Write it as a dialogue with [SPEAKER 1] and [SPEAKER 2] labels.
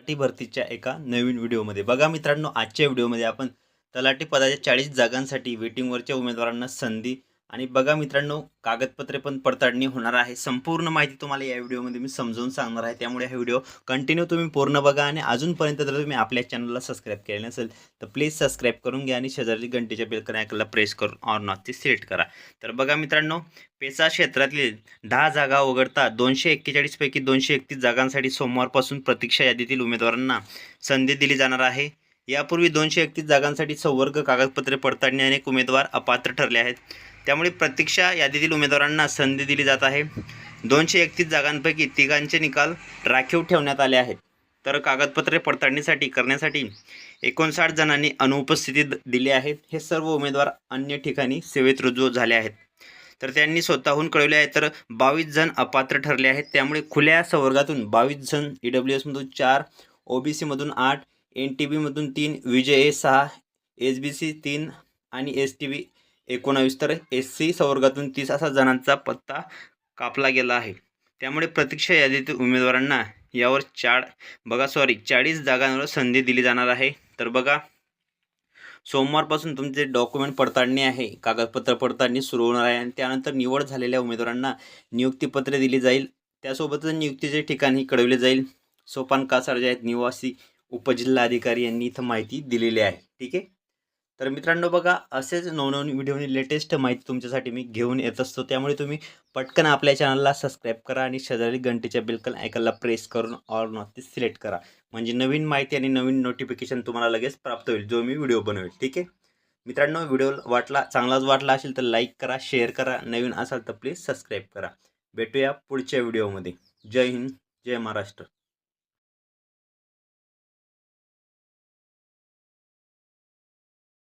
[SPEAKER 1] तलाठी भरतीच्या एका नवीन व्हिडिओमध्ये. बघा मित्रांनो आजच्या व्हिडिओमध्ये आपण तलाठी पदाच्या चाळीस जागांसाठी वेटिंगवरच्या उमेदवारांना संधी आणि बघा मित्रांनो कागदपत्रे पण पडताळणी होणार आहे. संपूर्ण माहिती तुम्हाला या व्हिडिओमध्ये मी समजावून सांगणार आहे. त्यामुळे हा व्हिडिओ कंटिन्यू तुम्ही पूर्ण बघा आणि अजूनपर्यंत जर तुम्ही आपल्या चॅनलला सबस्क्राईब केले नसेल तर प्लीज सबस्क्राईब करून घ्या आणि शेजारी घंटेच्या बेलकन ऐकायला प्रेस करून ऑर नॉटची सिलेक्ट करा. तर बघा मित्रांनो पेसा क्षेत्रातील दहा जागा वगळता दोनशे एक्केचाळीसपैकी दोनशे एकतीस जागांसाठी सोमवारपासून प्रतीक्षा यादीतील उमेदवारांना संधी दिली जाणार आहे. यापूर्वी दोनशे एकतीस जागांसाठी संवर्ग कागदपत्रे पडताळणी अनेक उमेदवार अपात्र ठरले आहेत. त्यामुळे प्रतीक्षा यादीतील उमेदवारांना संधी दिली जात आहे. दोनशे एकतीस जागांपैकी तिघांचे निकाल राखीव ठेवण्यात आले आहेत. तर कागदपत्रे पडताळणीसाठी करण्यासाठी एकोणसाठ जणांनी अनुपस्थिती द- दिली आहे हे सर्व उमेदवार अन्य ठिकाणी सेवेत रुजू झाले आहेत. तर त्यांनी स्वतःहून कळवले आहे तर बावीस जण अपात्र ठरले आहेत. त्यामुळे खुल्या संवर्गातून बावीस जण ई डब्ल्यू एसमधून चार ओ बी सीमधून आठ एन टी बीमधून तीन विजय ए सहा एस बी सी तीन आणि एस टी बी एकोणावीस तर एस सी संवर्गातून तीस असा जणांचा पत्ता कापला गेला आहे. त्यामुळे प्रतीक्षा यादीतील उमेदवारांना यावर चार बघा सॉरी चाळीस जागांवर संधी दिली जाणार आहे. तर बघा सोमवारपासून तुमचे डॉक्युमेंट पडताळणी आहे कागदपत्र पडताळणी सुरू होणार आहे आणि त्यानंतर निवड झालेल्या उमेदवारांना नियुक्तीपत्रे दिली जाईल. त्यासोबतच नियुक्तीचे ठिकाणही कळवले जाईल. सोपान कासार जे आहेत निवासी उपजिल्हाधिकारी यांनी इथं माहिती दिलेली आहे. ठीक आहे? तर मित्रांनो बघा असेच नवनवीन व्हिडिओनी लेटेस्ट माहिती तुमच्यासाठी मी घेऊन येत असतो. त्यामुळे तुम्ही पटकन आपल्या चॅनलला सबस्क्राईब करा आणि शेजारी घंटेच्या बिलकल ऐकायला प्रेस करून ऑल नॉट सिलेक्ट करा. म्हणजे नवीन माहिती आणि नवीन नोटिफिकेशन तुम्हाला लगेच प्राप्त होईल जो मी व्हिडिओ बनवेल. ठीक आहे? मित्रांनो व्हिडिओ वाटला चांगलाच वाटला असेल तर लाईक करा शेअर करा नवीन असाल तर प्लीज सबस्क्राईब करा. भेटूया पुढच्या व्हिडिओमध्ये जय हिंद जय महाराष्ट्र.